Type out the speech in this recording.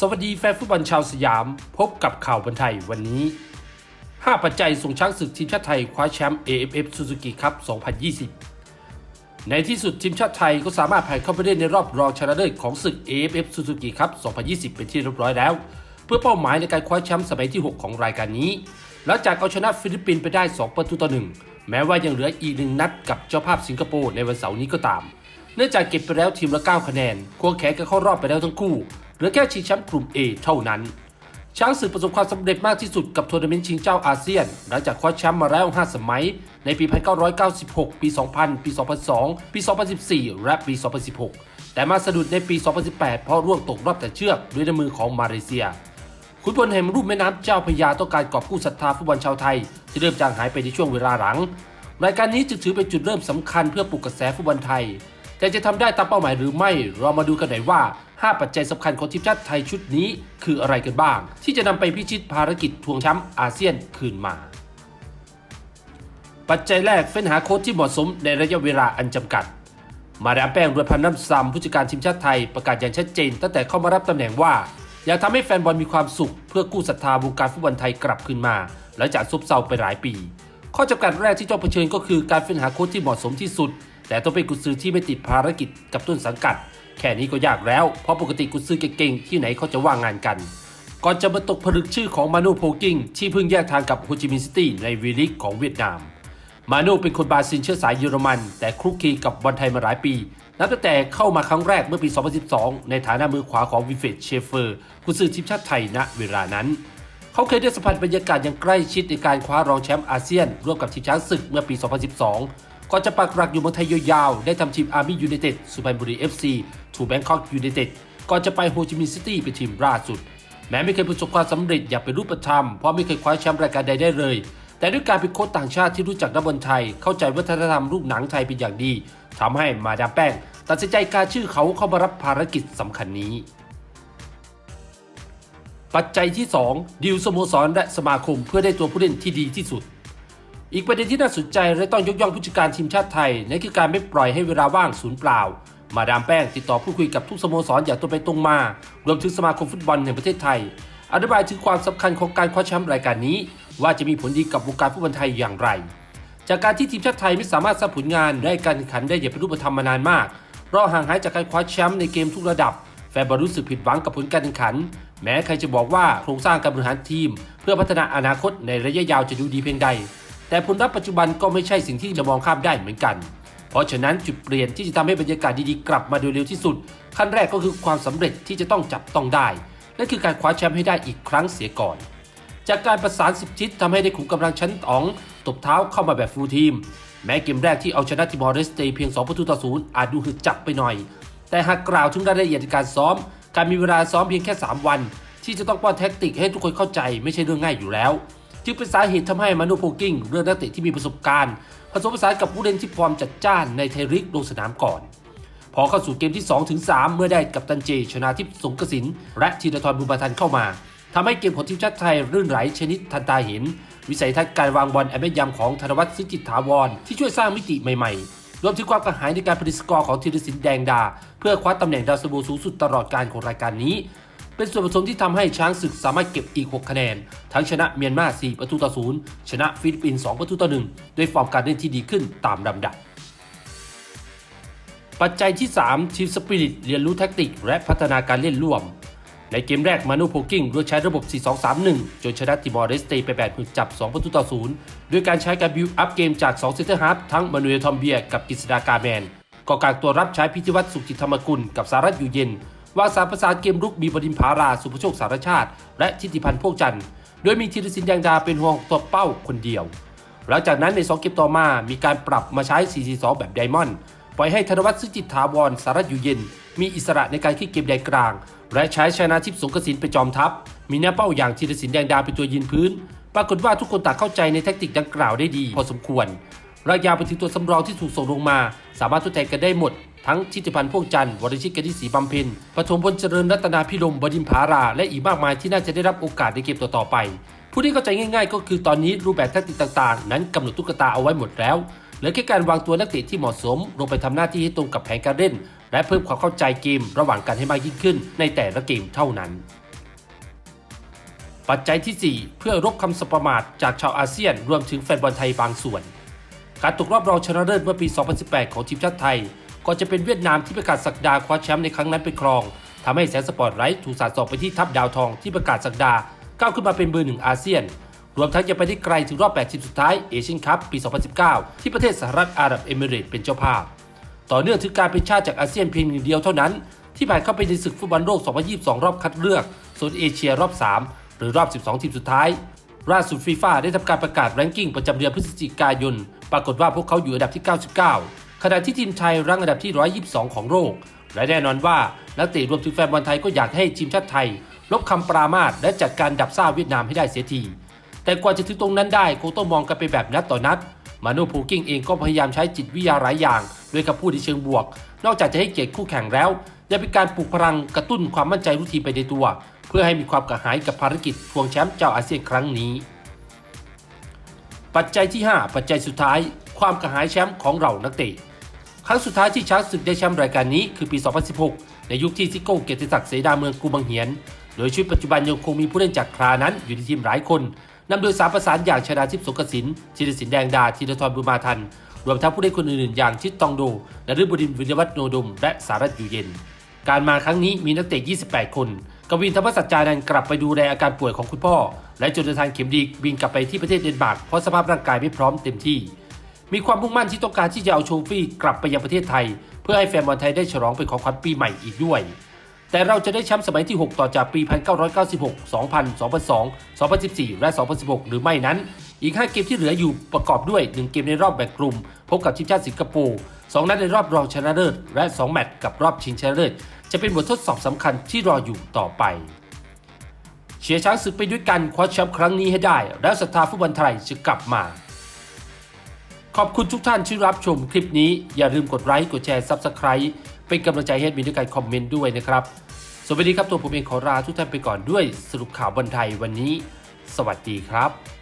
สวัสดีแฟนฟุตบอลชาวสยาม พบกับข่าวบอลไทยวันนี้ 5 ปัจจัยส่งช้างศึกทีมชาติไทยคว้าแชมป์ AFF Suzuki Cup 2020 ในที่สุดทีมชาติไทยก็สามารถผ่านเข้าไปเล่นในรอบรองชนะเลิศของศึก AFF Suzuki Cup 2020 เป็นที่เรียบร้อยแล้ว เพื่อเป้าหมายในการคว้าแชมป์สมัยที่ 6 ของรายการนี้ หลังจากเอาชนะฟิลิปปินส์ไปได้ 2 ประตูต่อ 1 แม้ว่ายังเหลืออีกหนึ่งนัดกับเจ้าภาพสิงคโปร์ในวันเสาร์นี้ก็ตาม เนื่องจากเก็บไปแล้วทีมละ 9 คะแนนควงแขนกันเข้ารอบไปแล้วทั้งคู่ เหลือแค่ชิงแชมป์กลุ่ม A เท่านั้น ช้างศึกประสบความสำเร็จมากที่สุดกับทัวร์นาเมนต์ชิงเจ้าอาเซียน หลังจากคว้าแชมป์มาแล้ว 5 สมัย ในปี 1996 ปี 2000 ปี 2002 ปี 2014 และปี 2016 แต่มาสะดุดในปี 2018 เพราะร่วงตกรอบแต่เชือกด้วยน้ำมือของมาเลเซียขุนพลแห่งรูปแม่น้ำเจ้าพยาต้องการกอบกู้ศรัทธาฟุตบอลชาวไทย ที่เริ่มจางหายไปในช่วงเวลาหลังรายการนี้จึงถือเป็นจุดเริ่มสำคัญเพื่อปลุกกระแสฟุตบอลไทย แต่จะทำได้ตามเป้าหมายหรือไม่ เรามาดูกันหน่อยว่า 5 ปัจจัยสำคัญของทีมชาติไทยชุดนี้คืออะไรกันบ้าง ที่จะนำไปพิชิตภารกิจทวงแชมป์อาเซียนคืนมา ปัจจัยแรกเฟ้นหาโค้ชที่เหมาะสมในระยะเวลาอันจำกัด มาดามแป้งรวยพันน้ำซ้ำผู้จัดการทีมชาติไทยประกาศอย่างชัดเจนตั้งแต่เข้ามารับตำแหน่งว่า อยากทำให้แฟนบอลมีความสุข เพื่อกู้ศรัทธาวงการฟุตบอลไทยกลับคืนมาหลังจากซบเซาไปหลายปี ข้อจำกัดแรกที่ต้องเผชิญก็คือการเฟ้นหาโค้ชที่เหมาะสมที่สุด แต่ต้องเป็นกุญซือที่ไม่ติดภารกิจกับต้นสังกัด แค่นี้ก็ยากแล้ว เพราะปกติกุซือเก่งๆ ที่ไหนเขาจะว่างงานกัน ก่อนจะมาตกผลึกชื่อของมานูโพกิงที่เพิ่งแยกทางกับโฮจิมินห์ซิตี้ในวีลิกของเวียดนาม มาโนเป็นคนบราซิลเชื้อสายเยอรมัน แต่คลุกคลีกับบอลไทยมาหลายปี นับตั้งแต่เข้ามาครั้งแรกเมื่อปี 2012 ในฐานะมือขวาของวิเฟรดเชฟเฟอร์กุซือทีมชาติไทยณเวลานั้นเขาเคยได้สัมผัสบรรยากาศอย่างใกล้ชิดในการคว้ารองแชมป์อาเซียน ร่วมกับทีมช้างศึกเมื่อปี 2012 ก่อนจะปักหลักอยู่เมืองไทยยาวๆ ได้ทำทีมอาร์มี่ยูไนเต็ดสุพรรณบุรี FC ถูแบงคอกยูไนเต็ดก่อนจะไปโฮจิมินห์ซิตี้เป็นทีมล่าสุด แม้ไม่เคยประสบความสำเร็จอย่างเป็นรูปธรรม เพราะไม่เคยคว้าแชมป์รายการใดได้เลย แต่ด้วยการเป็นโค้ชต่างชาติที่รู้จักนักบอลไทย เข้าใจวัฒนธรรมลูกหนังไทยเป็นอย่างดีทำให้มาดามแป้งตัดสินใจการชื่อเขาเข้ามารับภารกิจสำคัญนี้ ปัจจัยที่ 2 ดิวสโมสรและสมาคมเพื่อได้ตัวผู้เล่นที่ดีที่สุด อีกประเด็นที่น่าสนใจและต้องยกย่องผู้จัดการทีมชาติไทยนั่นคือการไม่ปล่อยให้เวลาว่างสูญเปล่า มาดามแป้งติดต่อพูดคุยกับทุกสโมสรอย่างตรงไปตรงมา รวมถึงสมาคมฟุตบอลแห่งประเทศไทย อธิบายถึงความสำคัญของการคว้าแชมป์รายการนี้ ว่าจะมีผลดีกับวงการฟุตบอลไทยอย่างไร จากการที่ทีมชาติไทยไม่สามารถสร้างผลงานได้การแข่งขันได้อย่างเป็นรูปธรรมมานานมากเราห่างหายจากการคว้าแชมป์ในเกมทุกระดับ แฟนบอลรู้สึกผิดหวังกับผลการแข่งขัน แม้ใครจะบอกว่าโครงสร้างการบริหารทีม เพื่อพัฒนาอนาคตในระยะยาวจะดูดีเพียงใด แต่ผลลัพธ์ปัจจุบันก็ไม่ใช่สิ่งที่จะมองข้ามได้เหมือนกัน เพราะฉะนั้นจุดเปลี่ยนที่จะทำให้บรรยากาศดีๆกลับมาโดยเร็วที่สุด ขั้นแรกก็คือความสำเร็จที่จะต้องจับต้องได้นั่นคือการคว้าแชมป์ให้ได้อีกครั้งเสียก่อน จากการประสานสิบทิศทำให้ได้ขุมกำลังชั้นตองตบเท้าเข้ามาแบบฟูลทีม แม้เกมแรกที่เอาชนะทีมอร์เรสเตย์เพียง2ประตูต่อศูนย์อาจดูหึดจับไปหน่อย แต่หากกล่าวถึงรายละเอียดการซ้อม การมีเวลาซ้อมเพียงแค่ 3 วัน ที่จะต้องป้อนแท็กติกให้ทุกคนเข้าใจไม่ใช่เรื่องง่ายอยู่แล้ว จึงเป็นสาเหตุทำให้มานูโพกิ้งเลือกนักเตะที่มีประสบการณ์ ผสมผสานกับผู้เล่นที่ฟอร์มจัดจ้านในไทยลีกลงสนามก่อนพอเข้าสู่เกมที่ 2 ถึง 3 เมื่อได้กับตันเจ ชนาทิพย์สงกสิน และธีรทรบุญมาทันเข้ามาทำให้เกมของทีมชาติไทยรื่นไหลชนิดทันตาเห็น วิสัยทัศน์การวางบอลแอมเบยำของธนวัฒน์ซิจิตถาวร ที่ช่วยสร้างมิติใหม่ๆ รวมถึงความกระหายในการผลิตสกอร์ของธีรศิลปแดงดา เพื่อคว้าตำแหน่งดาวซันโวสูงสุดตลอดการของรายการนี้ เป็นส่วนผสมที่ทำให้ช้างศึกสามารถเก็บอีก 6 คะแนน ทั้งชนะเมียนมา4ประตูต่อ0ชนะฟิลิปปินส์2ประตูต่อ1ด้วยฟอร์มการเล่นที่ดีขึ้นตามลำดับ ปัจจัยที่ 3 ทีมสปิริตเรียนรู้แท็กติก และพัฒนาการเล่นร่วม ในเกมแรกมานูโพกิ้งโดยใช้ระบบ 4-2-3-1 จนชนะติมอร์เรสเตย์ไปแบบมือจับ 2 ประตูต่อ0ด้วยการใช้การบิวอัพเกมจาก2เซนเตอร์ฮาร์ฟทั้งมานูเอลทอมเบียกับกฤษดากาแมนก็กางตัวรับใช้พิธิวัตรสุขจิตธรรมกุลกับสารัตอยู่เย็น วางสารประสานเกมรุกมีบดินผาราสุภโชคสารชาติ และทิติพันธ์พวกจันทร์โดยมีธีรศิลป์แดงดาเป็นห่วงตัวเป้าคนเดียว หลังจากนั้นใน 2 เกมต่อมา มีการปรับมาใช้ 4-4-2 แบบไดมอนด์ปล่อยให้ธนวัฒน์ซึ่งจิตถาวรสารัตอยู่เย็น มีอิสระในการคิดเกมแดนกลาง และใช้ชนะทิพย์สงกสินเป็นจอมทัพ มีหน้าเป้าอย่างธีรศิลป์แดงดาเป็นตัวยืนพื้น ปรากฏว่าทุกคนต่างเข้าใจในแทคติกดังกล่าวได้ดี พอสมควรรากยาวไปถึงตัวสำรองที่ถูกส่งลงมา สามารถทดแทนกันได้หมด ทั้งทิติพันธ์พวกจันทร์วรชิตกนิศรีบำเพ็ญปฐมพลเจริญรัตนาพิรมบดินผารา และอีกมากมายที่น่าจะได้รับโอกาสในเกมต่อๆไป ผู้ที่เข้าใจง่าย ๆ ก็คือตอนนี้รูปแบบแทคติกต่างๆ นั้นกำหนดตุ๊กตาเอาไว้หมดแล้วเหลือแค่การวางตัวนักเตะที่เหมาะสม ลงไปทำหน้าที่ให้ตรงกับแผนการเล่น และเพิ่มความเข้าใจเกมระหว่างกันให้มากยิ่งขึ้น ในแต่ละเกมเท่านั้น ปัจจัยที่ 4 เพื่อรบคำสบประมาทจากชาวอาเซียนรวมถึงแฟนบอลไทยบางส่วน การตกรอบรองชนะเลิศเมื่อปี 2018 ของทีมชาติไทย ก็จะเป็นเวียดนามที่ประกาศสักดาคว้าแชมป์ในครั้งนั้นไปครองทำให้แสนสปอร์ตไลท์ถูกสาดส่องไปที่ทัพดาวทองที่ประกาศสักดาก้าวขึ้นมาเป็นเบอร์หนึ่งอาเซียน รวมทั้งยังไปได้ไกลถึงรอบ8ทีมสุดท้ายเอเชียนคัพปี 2019 ที่ประเทศสหรัฐอาหรับเอมิเรตเป็นเจ้าภาพ ต่อเนื่องถึงการเป็นชาติจากอาเซียนเพียงหนึ่งเดียวเท่านั้น ที่ผ่านเข้าไปในศึกฟุตบอลโลก 2022 รอบคัดเลือกโซนเอเชียรอบ 3 หรือรอบ 12 ทีมสุดท้ายล่าสุดฟีฟ่าได้ทำการประกาศแรงกิ้งประจำเดือนพฤศจิกายน ปรากฏว่าพวกเขาอยู่อันดับที่ 99 ขณะที่ทีมไทยรั้งอันดับที่ 122 ของโลกและแน่นอนว่านักเตะรวมถึงแฟนบอลไทยก็อยากให้ทีมชาติไทย ลบคำปรามาสและจัดการดับซ่าเวียดนามให้ได้เสียทีแต่กว่าจะถึงตรงนั้นได้คงต้องมองกันไปแบบนัดต่อนัดมาโนพูกิ้งเองก็พยายามใช้จิตวิทยาหลายอย่างด้วยคำพูดในเชิงบวก นอกจากจะให้เกียรติคู่แข่งแล้วยังเป็นการปลุกพลังกระตุ้นความมั่นใจรุกทีมไปในตัว เพื่อให้มีความกระหายกับภารกิจทวงแชมป์เจ้าอาเซียนครั้งนี้ ปัจจัยที่ 5 ปัจจัยสุดท้าย ความกระหายแชมป์ของเรานักเตะครั้งสุดท้ายที่ช้างศึกได้แชมป์รายการนี้คือปี 2016 ในยุคที่ซิโก้เกียรติศักดิ์เสดาเมืองกูบังเหียน โดยชุดปัจจุบันยังคงมีผู้เล่นจากครานั้นอยู่ในทีมหลายคนนำโดยสามประสานอย่างชนาทิพย์สงกสินธีรศินแดงดาธีรทรบุญมาทัน รวมทั้งผู้เล่นคนอื่นๆ อย่างชิดตองโดนฤบดินวิญญวัฒโนดม และสารัตอยู่เย็น การมาครั้งนี้มีนักเตะ 28 คน กวินธรรมสัจจานันท์กลับไปดูแลอาการป่วยของคุณพ่อ และจนทานเข็มดีบินกลับไปที่ประเทศเดนมาร์กเพราะสภาพร่างกายไม่พร้อมเต็มที่ มีความมุ่งมั่นที่ต้องการที่จะเอาโชฟี่กลับไปยังประเทศไทย เพื่อให้แฟนบอลไทยได้ฉลองเป็นของขวัญปีใหม่อีกด้วย แต่เราจะได้แชมป์สมัยที่ 6 ต่อจากปี 1996 2000 2002 2014 และ 2016 หรือไม่นั้น อีก 5 เกมที่เหลืออยู่ประกอบด้วย 1 เกมในรอบแบ่งกลุ่ม พบกับทีมชาติสิงคโปร์2นัดในรอบรองชนะเลิศและ 2 แมตช์กับรอบชิงชนะเลิศจะเป็นบททดสอบสำคัญที่รออยู่ต่อไปเชียร์ช้างศึกไปด้วยกันคว้าแชมป์ครั้งนี้ให้ได้ แล้วศรัทธาฟุตบอลไทยจะกลับมา ขอบคุณทุกท่านที่รับชมคลิปนี้ อย่าลืมกดไลค์กดแชร์ Subscribe เป็นกำลังใจให้มีด้วยการคอมเมนต์ด้วยนะครับ สวัสดีครับตัวผมเองขอลาทุกท่านไปก่อนด้วยสรุปข่าวบันไทยวันนี้ สวัสดีครับ